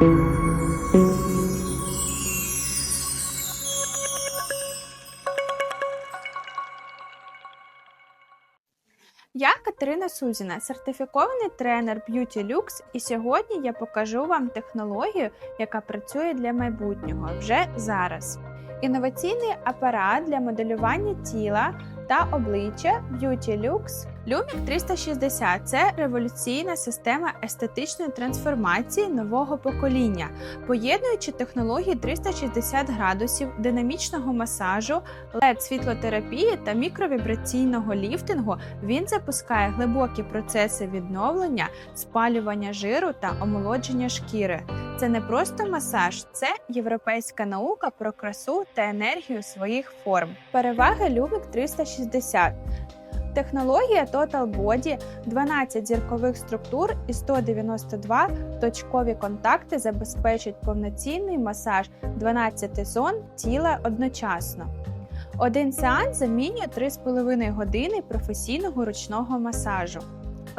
Я Катерина Сузіна, сертифікований тренер Beauty Lux, і сьогодні я покажу вам технологію, яка працює для майбутнього вже зараз. Інноваційний апарат для моделювання тіла та обличчя Beauty Lux Lumix 360 це революційна система естетичної трансформації нового покоління, поєднуючи технології 360 градусів динамічного масажу, led світлотерапії та мікровібраційного ліфтингу. Він запускає глибокі процеси відновлення, спалювання жиру та омолодження шкіри. Це не просто масаж, це європейська наука про красу та енергію своїх форм. Переваги Lumix 360. Технологія Total Body, 12 зіркових структур і 192 точкові контакти забезпечують повноцінний масаж 12 зон тіла одночасно. Один сеанс замінює 3,5 години професійного ручного масажу.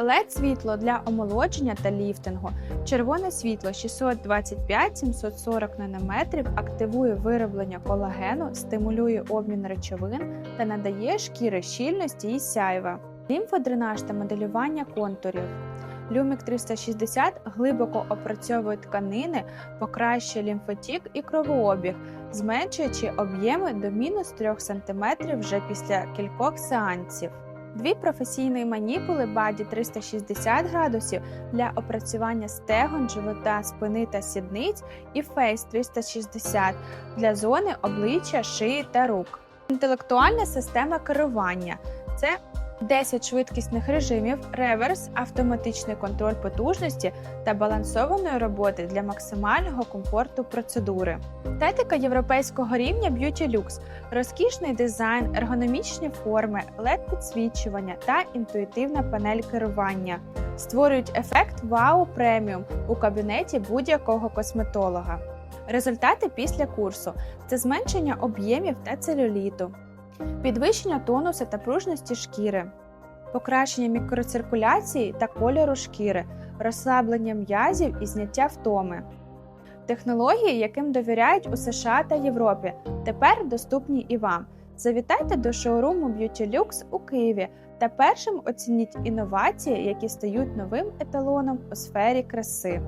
Led світло для омолодження та ліфтингу. Червоне світло 625-740 нанометрів активує вироблення колагену, стимулює обмін речовин та надає шкіри щільності і сяйва. Лімфодренаж та моделювання контурів. Люмік 360 глибоко опрацьовує тканини, покращує лімфотік і кровообіг, зменшуючи об'єми до мінус 3 см вже після кількох сеансів. Дві професійні маніпули баді 360 градусів для опрацювання стегон, живота, спини та сідниць, і фейс 360 для зони обличчя, шиї та рук. Інтелектуальна система керування це 10 швидкісних режимів, реверс, автоматичний контроль потужності та балансованої роботи для максимального комфорту процедури. Естетика європейського рівня Beauty Lux – розкішний дизайн, ергономічні форми, led підсвічування та інтуїтивна панель керування створюють ефект вау преміум у кабінеті будь-якого косметолога. Результати після курсу це зменшення об'ємів та целюліту, підвищення тонусу та пружності шкіри, покращення мікроциркуляції та кольору шкіри, розслаблення м'язів і зняття втоми. Технології, яким довіряють у США та Європі, тепер доступні і вам. Завітайте до шоуруму Beauty Lux у Києві та першим оцініть інновації, які стають новим еталоном у сфері краси.